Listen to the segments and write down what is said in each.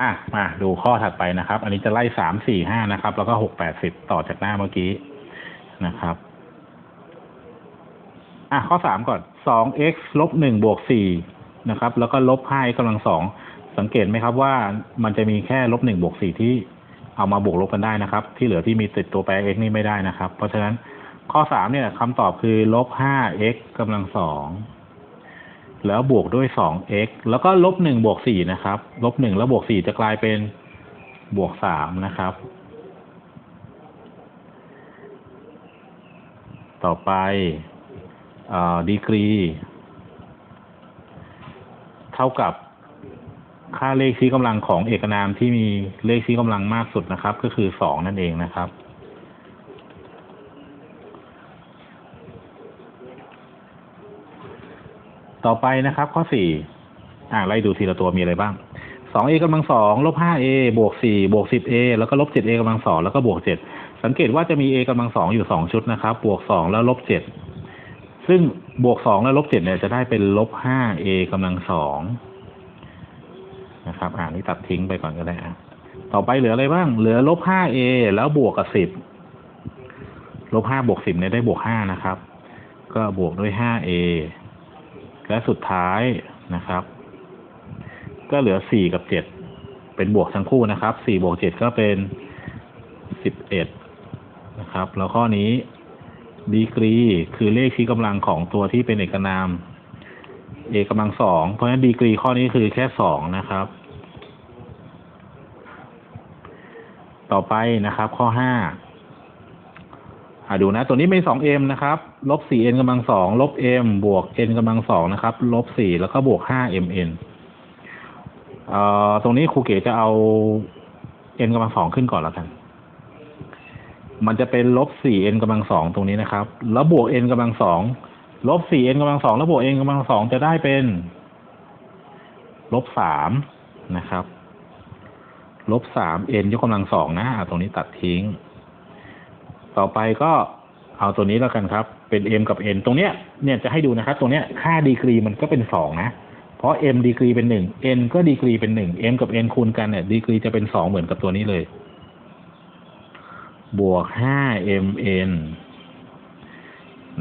อะมาดูข้อถัดไปนะครับ อันนี้จะไล่สามสี่ห้านะครับ แล้วก็หกแปดสิบต่อจากหน้าเมื่อกี้นะครับ อะข้อสามก่อนสอง x ลบหนึ่งบวกสี่นะครับ แล้วก็ลบห้า x กำลังสองสังเกตไหมครับว่ามันจะมีแค่ลบหนึ่งบวกสี่ที่เอามาบวกลบกันได้นะครับ ที่เหลือที่มีติดตัวแปร x นี่ไม่ได้นะครับ เพราะฉะนั้นข้อสามเนี่ยคำตอบคือลบห้า x กำลังสอง แล้วบวกด้วยสอง x แล้วก็ลบหนึ่งบวกสี่นะครับ ลบหนึ่งแล้วบวกสี่จะกลายเป็นบวกสามนะครับ ต่อไปดีกรี เท่ากับค่าเลขชี้กำลังของเอกนามที่มีเลขชี้กำลังมากสุดนะครับ ก็คือสองนั่นเองนะครับ ต่อไปนะครับ ข้อสี่อ่าไล่ดูทีละตัวมีอะไรบ้างสองเอกำลังสองลบห้าเอบวกสี่บวกสิบเอแล้วก็ลบเจ็ดเอกำลังสองแล้วก็บวกเจ็ดสังเกตว่าจะมี a กำลังสองอยู่สองชุดนะครับ บวกสองแล้วลบเจ็ดซึ่งบวกสองแล้วลบเจ็ดเนี่ยจะได้เป็นลบห้า a กำลังสองนะครับอ่านี่ตัดทิ้งไปก่อนก็ได้อะต่อไปเหลืออะไรบ้าง เหลือลบห้า a แล้วบวกกับสิบลบห้าบวกสิบเนี่ยได้บวกห้านะครับ ก็บวกด้วยห้า a และสุดท้ายนะครับ ก็เหลือสี่กับเจ็ดเป็นบวกทั้งคู่นะครับสี่บวกเจ็ดก็เป็นสิบเอ็ดนะครับ แล้วข้อนี้ดีกรีคือเลขชี้กำลังของตัวที่เป็นเอกนาม เอกำลังสองเพราะฉะนั้นดีกรีข้อนี้คือแค่สองนะครับ ต่อไปนะครับข้อห้า อ่าดูนะ ตัวนี้เป็นสองเอ็มนะครับลบสี่เอ็นกำลังสองลบเอ็มบวกเอ็นกำลังสองนะครับ ลบสี่แล้วก็บวกห้าเอ็มเอ็นเอ่อตรงนี้ครูเก๋จะเอาเอ็นกำลังสองขึ้นก่อนแล้วกัน มันจะเป็นลบสี่เอ็นกำลังสองตรงนี้นะครับ แล้วบวกเอ็นกำลังสองลบสี่เอ็นกำลังสองแล้วบวกเอ็นกำลังสองจะได้เป็น ลบสามนะครับ ลบสามเอ็นยกกำลังสองนะ ตรงนี้ตัดทิ้ง ต่อไปก็เอาตัวนี้แล้วกันครับ เป็น m กับ n ตรงเนี้ยเนี่ยจะให้ดูนะครับ ตรงเนี้ยค่าดีกรีมันก็เป็นสองนะ เพราะ m ดีกรีเป็นหนึ่ง n ก็ดีกรีเป็นหนึ่ง m กับ n คูณกันเนี่ยดีกรีจะเป็นสองเหมือนกับตัวนี้เลย บวกห้า m n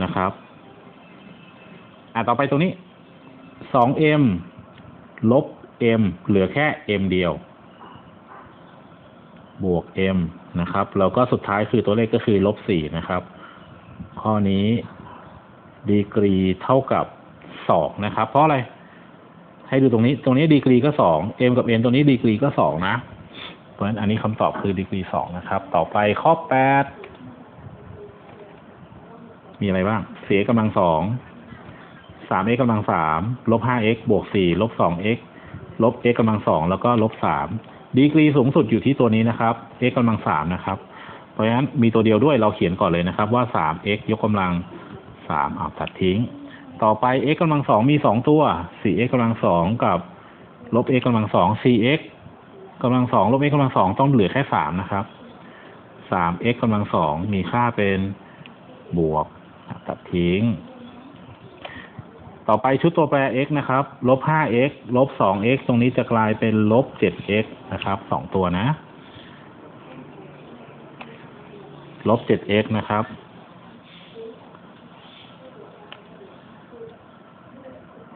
นะครับ อะต่อไปตรงนี้สอง m ลบ m เหลือแค่ m เดียว บวก m นะครับแล้วก็สุดท้ายคือตัวเลขก็คือลบสี่นะครับ ข้อนี้ดีกรีเท่ากับสองนะครับ เพราะอะไร ให้ดูตรงนี้ ตรงนี้ดีกรีก็สอง m กับ n ตรงนี้ดีกรีก็สองนะ เพราะฉะนั้นอันนี้คำตอบคือดีกรีสองนะครับ ต่อไปข้อแปดมีอะไรบ้าง เสียกำลังสองสาม x กำลังสามลบห้า x บวกสี่ลบสอง x ลบ x กำลังสองแล้วก็ลบสาม ดีกรีสูงสุดอยู่ที่ตัวนี้นะครับ x กำลังสามนะครับ เพราะฉะนั้นมีตัวเดียวด้วยเราเขียนก่อนเลยนะครับว่าสาม x ยกกำลังสามเอาตัดทิ้ง ต่อไป x กำลังสองมีสองตัวสี่ x กำลังสองกับลบ x กำลังสองสี่ x กำลังสองลบ x กำลังสองต้องเหลือแค่สามนะครับสาม x กำลังสองมีค่าเป็นบวกตัดทิ้ง ต่อไปชุดตัวแปร x นะครับ ลบ 5x ลบ 2x ตรงนี้จะกลายเป็นลบ 7x นะครับสองตัวนะ ลบ 7x นะครับ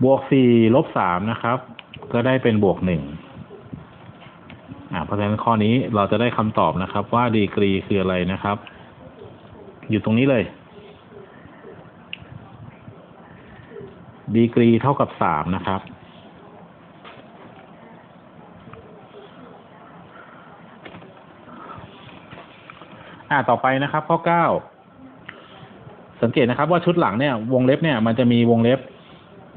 บวก 4 ลบ 3 นะครับ ก็ได้เป็นบวก 1 อ่า เพราะฉะนั้นข้อนี้เราจะได้คำตอบนะครับ ว่าดีกรีคืออะไรนะครับ อยู่ตรงนี้เลย ดีกรีเท่ากับสามนะครับ อ่าต่อไปนะครับข้อเก้าสังเกตนะครับว่าชุดหลังเนี่ย วงเล็บเนี่ยมันจะมีวงเล็บ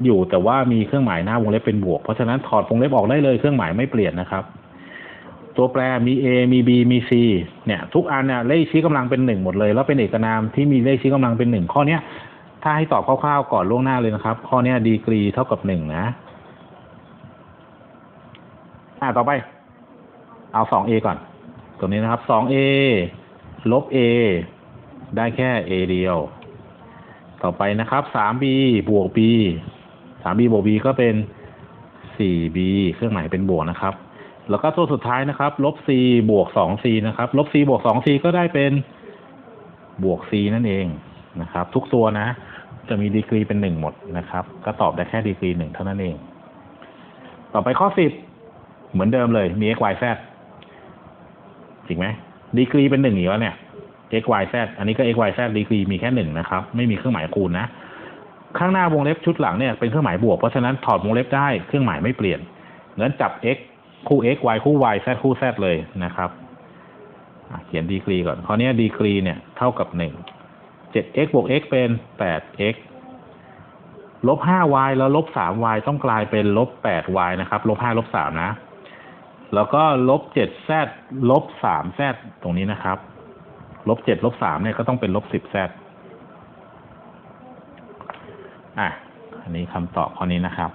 อยู่แต่ว่ามีเครื่องหมายหน้าวงเล็บเป็นบวก เพราะฉะนั้นถอดวงเล็บออกได้เลยเครื่องหมายไม่เปลี่ยนนะครับ ตัวแปรมี a มี b มี c เนี่ย ทุกอันเนี่ยเลขชี้กำลังเป็นหนึ่งหมดเลย แล้วเป็นเอกนามที่มีเลขชี้กำลังเป็นหนึ่งข้อเนี้ย ถ้าให้ตอบคร่าวๆก่อนล่วงหน้าเลยนะครับ ข้อนี้ดีกรีเท่ากับหนึ่งนะ อ่าต่อไป เอาสอง a ก่อน ตรงนี้นะครับสอง a ลบ a ได้แค่ a เดียว ต่อไปนะครับสาม b บวก b สาม b บวก b ก็เป็นสี่ b เครื่องหมายเป็นบวกนะครับ แล้วก็ตัวสุดท้ายนะครับลบ c บวกสอง c นะครับลบ c บวกสอง c ก็ได้เป็นบวก c นั่นเองนะครับ ทุกตัวนะ จะมีดีกรีเป็นหนึ่งหมดนะครับ ก็ตอบได้แค่ดีกรีหนึ่งเท่านั้นเอง ต่อไปข้อสิบเหมือนเดิมเลยมี x y z จริงไหมดีกรีเป็นหนึ่งอีกแล้วเนี่ย x y z อันนี้ก็ x y z ดีกรีมีแค่หนึ่งนะครับ ไม่มีเครื่องหมายคูณนะ ข้างหน้าวงเล็บชุดหลังเนี่ยเป็นเครื่องหมายบวก เพราะฉะนั้นถอดวงเล็บได้เครื่องหมายไม่เปลี่ยนงั้นจับ x คู่ x y คู่ y z คู่ z เลยนะครับเขียนดีกรีก่อนคราวนี้ดีกรีเนี่ยเท่ากับหนึ่ง เจ็ด x บวก x เป็นแปด x ลบห้า y แล้วลบสาม y ต้องกลายเป็นลบแปด y นะครับ ลบห้าลบสามนะ แล้วก็ลบเจ็ด z ลบสาม z ตรงนี้นะครับ ลบเจ็ดลบสามเนี่ยก็ต้องเป็นลบสิบ z อะ อันนี้คำตอบข้อนี้นะครับ